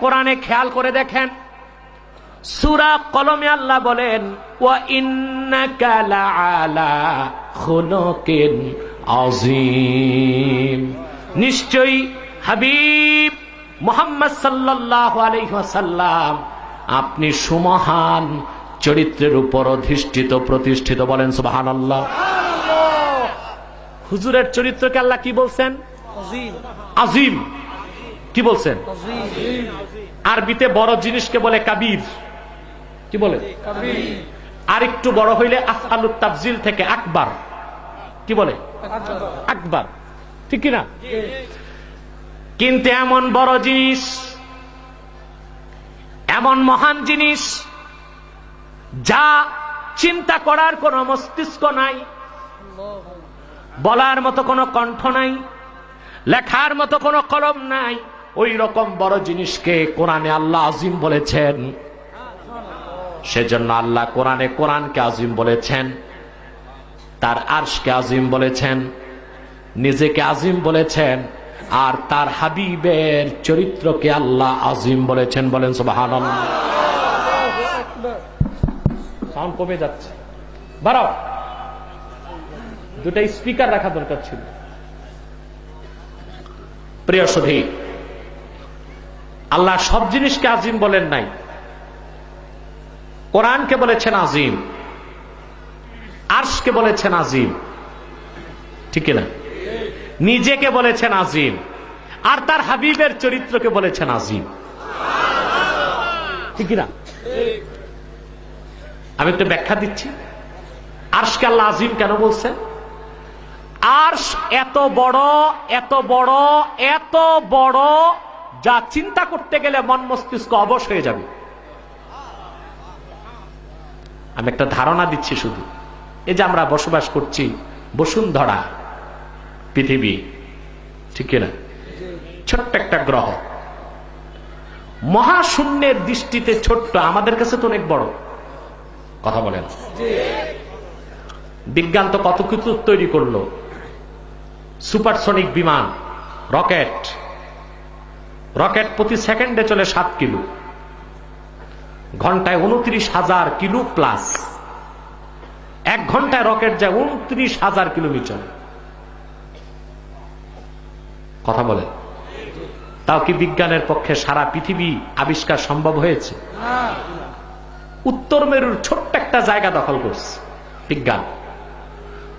কোরআনে খেয়াল করে দেখেন। সুরা কলমে আল্লাহ বলেন ওয়া ইন্নাকা খুলুকিন আযীম। নিশ্চয়ই হাবিব মোহাম্মদ সাল্লাল্লাহু আলাইহি ওয়াসাল্লাম আপনি সুমহান চরিত্রের উপর অধিষ্ঠিত প্রতিষ্ঠিত বলেন সুবহানাল্লাহ। হুজুরের চরিত্রকে আল্লাহ কি বলছেন? আজিম কি বলছেন? আরবিতে বড় জিনিসকে বলে কাবির। কি বলে? আর একটু বড় হইলে থেকে আকবার। কি বলে? আকবার। ঠিক কি না কিন্তু এমন বড় জিনিস, এমন মহান জিনিস, যা চিন্তা করার কোনো মস্তিষ্ক নাই, বলার মতো কোনো কণ্ঠ নাই, লেখার মতো কোনো কলম নাই ওই রকম বড় জিনিসকে কোরআনে আল্লাহ আজিম বলেছেন। সেজন্য আল্লাহ কোরআনে কোরআনকে আজিম বলেছেন, তার আর্শকে আজিম বলেছেন, নিজেকে আজিম বলেছেন, আর তার হাবিবের চরিত্রকে আল্লাহ আজিম বলেছেন বলেন সুবাহান কমে যাচ্ছে। বাড়াও। দুটা স্পিকার রাখা দরকার ছিল। প্রিয় সুধী আল্লাহ সব জিনিসকে আজিম বলেন নাই। কোরআনকে বলেছেন আজিম। আর্শকে বলেছেন আজিম। ঠিক না নিজেকে বলেছেন আজিম। আর তার হাবিবের চরিত্রকে বলেছেন আজিম। ঠিক না আমি একটু ব্যাখ্যা দিচ্ছি। আর্শকে আল্লাহ আজিম কেন বলছেন? আর্শ এত বড় এত বড় এত বড় যা চিন্তা করতে গেলে মন মস্তিষ্ক অবশ হয়ে যাবে। আমি একটা ধারণা দিচ্ছি শুধু। এই যে আমরা বসবাস করছি বসুন্ধরা পৃথিবী, ঠিক না? ছোট্ট একটা গ্রহ। মহাশূন্যের দৃষ্টিতে ছোট্ট, আমাদের কাছে তো অনেক বড়। কথা বলেন। বিজ্ঞান তো কত কিছু তৈরি করল। সুপারসনিক বিমান, রকেট রকেট প্রতি সেকেন্ডে চলে সাত কিলো। ঘন্টায় উনত্রিশ হাজার কিলো প্লাস। এক ঘন্টায় রকেট যায় উনত্রিশ হাজার কিলোমিটার। কথা বলে। তাও কি বিজ্ঞানের পক্ষে সারা পৃথিবী আবিষ্কার সম্ভব হয়েছে? উত্তর মেরুর ছোট্ট একটা জায়গা দখল করছে বিজ্ঞান।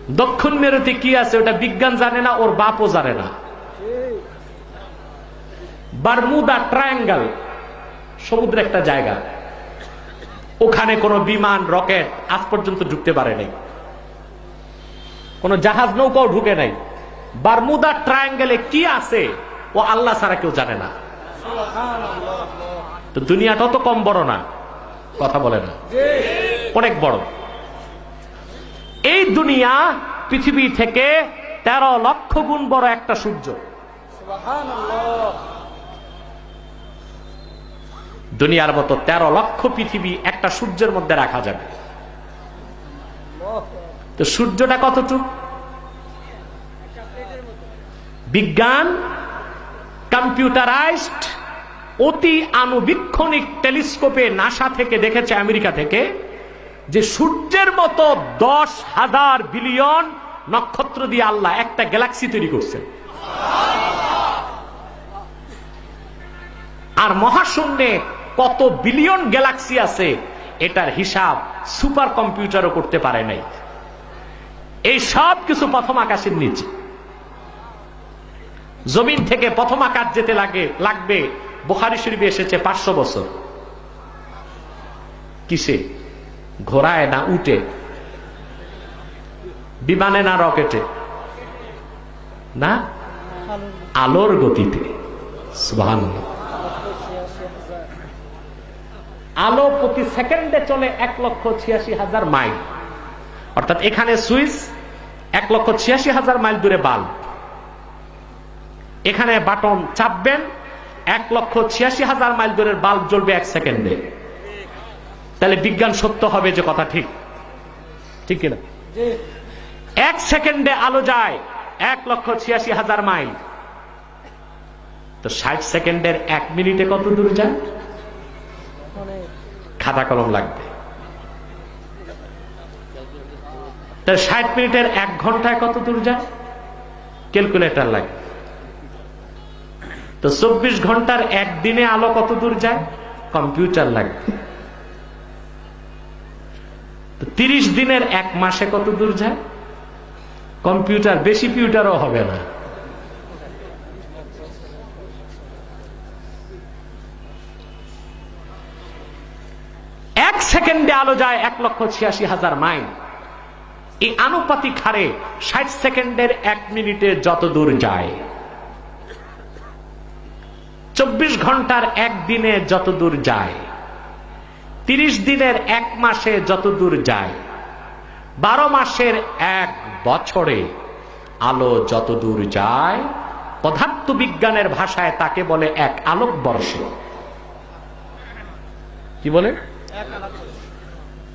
দক্ষিণ মেরুতে কি আছে ওটা বিজ্ঞান জানে না, ওর বাপও জানে না। বারমুদা ট্রায়াঙ্গেল সমুদ্র একটা জায়গা। ওখানে কোনো বিমান, রকেট আজ পর্যন্ত ঢুকতে পারে নাই। কোন জাহাজ নৌকাও ঢুকে নাই। বারমুদা ট্রায়াঙ্গেলে কি আছে, ও আল্লাহ ছাড়া কেউ জানে না। তো দুনিয়াটা তো কম বড় না, কথা বলে না। অনেক বড়। এই দুনিয়া পৃথিবী থেকে তেরো লক্ষ গুণ বড় একটা সূর্য। দুনিয়ার মতো তেরো লক্ষ পৃথিবী একটা সূর্যের মধ্যে রাখা যাবে। তো সূর্যটা কতটুক? বিজ্ঞান, কম্পিউটারাইজড, অতি আনুবীক্ষণিক টেলিস্কোপে নাসা থেকে দেখেছে আমেরিকা থেকে যে সূর্যের মতো দশ হাজার বিলিয়ন নক্ষত্র দিয়ে আল্লাহ একটা গ্যালাক্সি তৈরি করছেন। আর মহাশূন্যে কত বিলিয়ন গ্যালাক্সি আছে, এটার হিসাব সুপার কম্পিউটারও করতে পারে নাই। এই সব কিছু প্রথম আকাশের নিচে। জমিন থেকে প্রথম আকাশ যেতে লাগে, লাগবে, বোখারি শরীফে এসেছে পাঁচশো বছর। কিসে? ঘোড়ায় না উঠে বিমানে না রকেটে? না? আলোর গতিতে। সুবহানাল্লাহ। আলো প্রতি সেকেন্ডে চলে এক লক্ষ ছিয়াশি হাজার মাইল। অর্থাৎ এখানে সুইচ এক লক্ষ ছিয়াশি হাজার মাইল দূরে বাল্ব এখানে বাটন চাপবেন, এক লক্ষ ছিয়াশি হাজার মাইল দূরের বাল্ব জ্বলবে এক সেকেন্ডে। তাহলে বিজ্ঞান সত্য হবে যে কথা ঠিক। ঠিক কিনা? এক সেকেন্ডে আলো যায় এক লক্ষ ছিয়াশি হাজার মাইল। তো ষাট সেকেন্ডের এক মিনিটে কত দূর যায়? খাতা কলম লাগবে। ষাট মিনিটের এক ঘন্টায় কত দূর যায়? ক্যালকুলেটর লাগে। তো চব্বিশ ঘণ্টার একদিনে আলো কত দূর যায়? কম্পিউটার লাগবে তিরিশ দিনের এক মাসে কত দূর যায়? কম্পিউটার, বেশি পিউটারও হবে না এক সেকেন্ডে আলো যায় এক লক্ষ ছিয়াশি হাজার মাইল। এই আনুপাতিক হারে ষাট সেকেন্ডের এক মিনিটে যত দূর যায়। চব্বিশ ঘণ্টার এক দিনে যত দূর যায়। তিরিশ দিনের এক মাসে যত দূর যায়। বারো মাসের এক বছরে আলো যত দূর যায়, পদার্থ বিজ্ঞানের ভাষায় তাকে বলে এক আলোক বর্ষ কি বলে?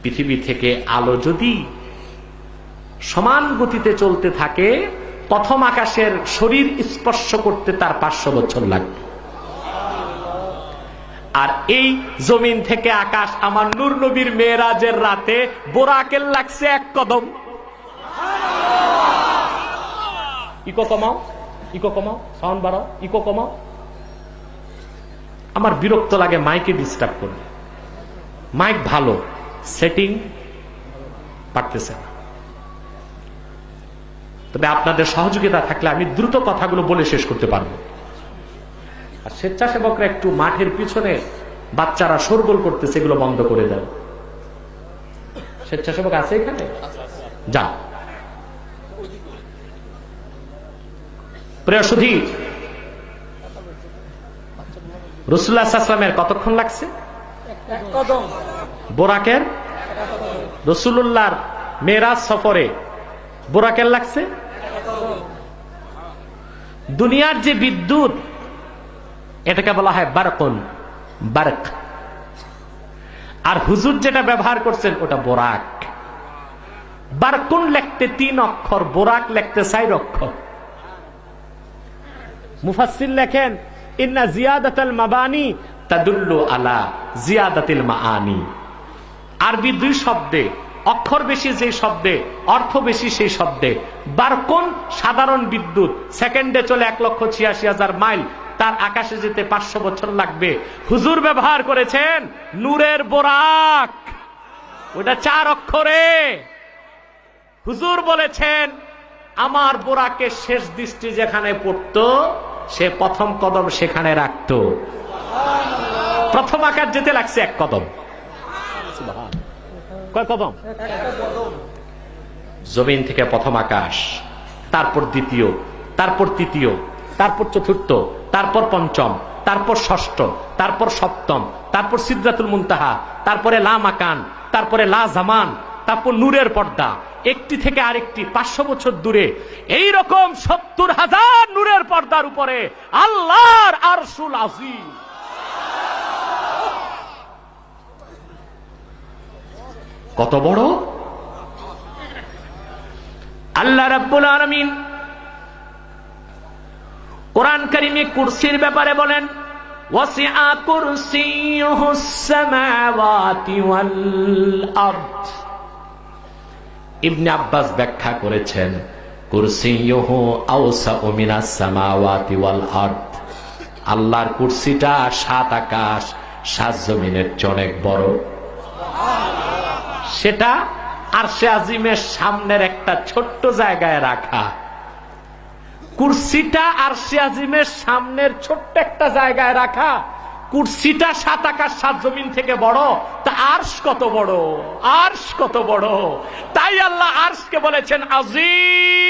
পৃথিবী থেকে আলো যদি সমান গতিতে চলতে থাকে, প্রথম আকাশের শরীর স্পর্শ করতে তার পাঁচশো বছর লাগবে। আর এই জমিন থেকে আকাশ আমার নূর নবীর মেয়েরাজের রাতে বোরাকেল লাগছে এক কদম। ইকো কমাও ইকো কমাও, সাউন্ড বাড়াও, ইকো কমাও। আমার বিরক্ত লাগে মাইকে ডিস্টার্ব করলে। মাইক ভালো। সেটিং পারতেছে না। তবে আপনাদের সহযোগিতা থাকলে আমি দ্রুত কথাগুলো বলে শেষ করতে পারব। আর স্বেচ্ছাসেবকরা একটু মাঠের পিছনে বাচ্চারা শোরগোল করতেছে এগুলো বন্ধ করে দেন। স্বেচ্ছাসেবক আছে এখানে? যা। প্রিয় সুধী রসুল্লাহামের কতক্ষণ লাগছে? বোরাকের? রসুল্লাহর মেরাজ সফরে বোরাকের লাগছে? দুনিয়ার যে বিদ্যুৎ, এটাকে বলা হয় বারকন, বারক। আর হুজুর যেটা ব্যবহার করছেন, ওটা বোরাক। বারকুন লেখতে তিন অক্ষর, বোরাক লেখতে চার অক্ষর। মুফাসসির লেখেন, ইন্না জিয়াদাতাল মাবানি তাদুল্লু আলা জিয়াদাতিল মাআনি। আরবি দুই শব্দে, অক্ষর বেশি যে শব্দে, অর্থ বেশি সেই শব্দে। বারকুন সাধারণ বিদ্যুৎ, সেকেন্ডে চলে এক লক্ষ ছিয়াশি হাজার মাইল, তার আকাশে যেতে পাঁচশো বছর লাগবে। হুজুর ব্যবহার করেছেন নূরের বোরাক। ওটা চার অক্ষরে। হুজুর বলেছেন, আমার বোরাকে শেষ দৃষ্টি যেখানে পড়তো, সে প্রথম কদম সেখানে রাখত। প্রথম আকার যেতে লাগছে এক কদম। জমিন থেকে প্রথম আকাশ, তারপর দ্বিতীয়, তারপর তৃতীয়, তারপর চতুর্থ, তারপর পঞ্চম, তারপর ষষ্ঠ, তারপর সপ্তম, তারপর সিদ্ধাতুল মুনতাহা, তারপরে লা মাকান, তারপরে লা জামান, তারপর নূরের পর্দা। একটি থেকে আরেকটি পাঁচশো বছর দূরে এই রকম সত্তর হাজার নূরের পর্দার উপরে আল্লাহর আরশুল আজিম। কত বড়? আল্লাহ রাব্বুল আলামিন কোরআন কারিমে কুরসির ব্যাপারে বলেন আব্বাস ব্যাখ্যা করেছেন সামাওয়াতি আল্লাহর কুরসিটা সাত আকাশ, সাত জমিনের অনেক বড়। সেটা আরশে আজিমের সামনের একটা ছোট্ট জায়গায় রাখা। কুর্সিটা আরশে আজিমের সামনের ছোট্ট একটা জায়গায় রাখা। কুর্সিটা সাত আকাশ, সাত জমিন থেকে বড়। তা আর্শ কত বড়? আর্শ কত বড়? তাই আল্লাহ আর্শকে বলেছেন, আজিম!